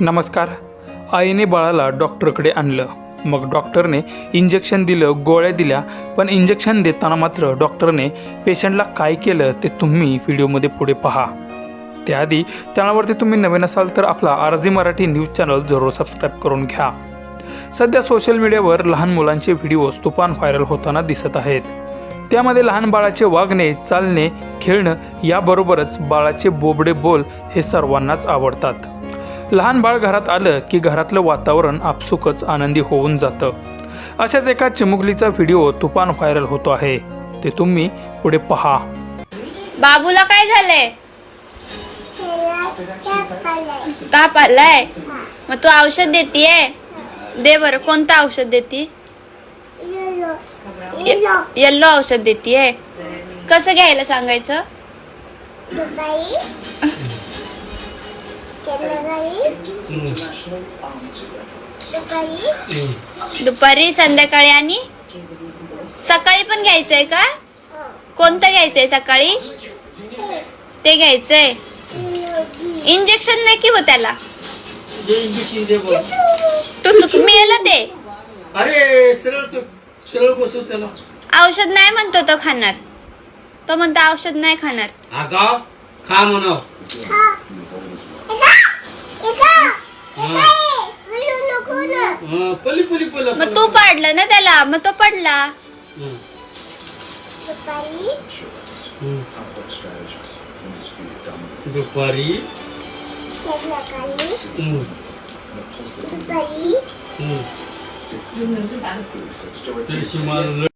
नमस्कार. आईने बाळाला डॉक्टरकडे आणलं. मग डॉक्टरने इंजेक्शन दिलं गोळ्या दिल्या पण इंजेक्शन देताना मात्र डॉक्टरने पेशंटला काय केलं ते तुम्ही व्हिडिओमध्ये पुढे पहा. त्याआधी चॅनलवरती तुम्ही नवीन असाल तर आपला आरजी मराठी न्यूज चॅनल जरूर सबस्क्राईब करून घ्या. सध्या सोशल मीडियावर लहान मुलांचे व्हिडिओज तुफान व्हायरल होताना दिसत आहेत. त्यामध्ये लहान बाळाचे वागणे चालणे खेळणं याबरोबरच बाळाचे बोबडे बोल हे सर्वांनाच आवडतात. लहान बाळ घरात आलं की घरातलं वातावरण आपसुकच आनंदी होऊन जातं. अशाच एका चिमुकलीचा व्हिडिओ तुफान व्हायरल होतो आहे. ते तुम्ही पुढे पहा. बाबूला काय झालंय? ताप आलाय मग तू औषध देतीये? दे बरं कोणतं औषध देती? येल्लो औषध देतीये. कसं घ्यायला सांगायचं? दुपारी? संध्याकाळी आणि? सकाळी पण घ्यायचंय का? कोणतं घ्यायचंय सकाळी? ते घ्यायचंय. इंजेक्शन नाही की हो त्याला? ते. अरे सरळ कर. सरळ बसव त्याला. औषध नाही म्हणतो तो खाणार. तो म्हणतो औषध नाही खाणार. आगा खा म्हणाव. मग तू पाडलं ना त्याला मग तो पडला. हं, हं. दुपारी? हं, हं. माळ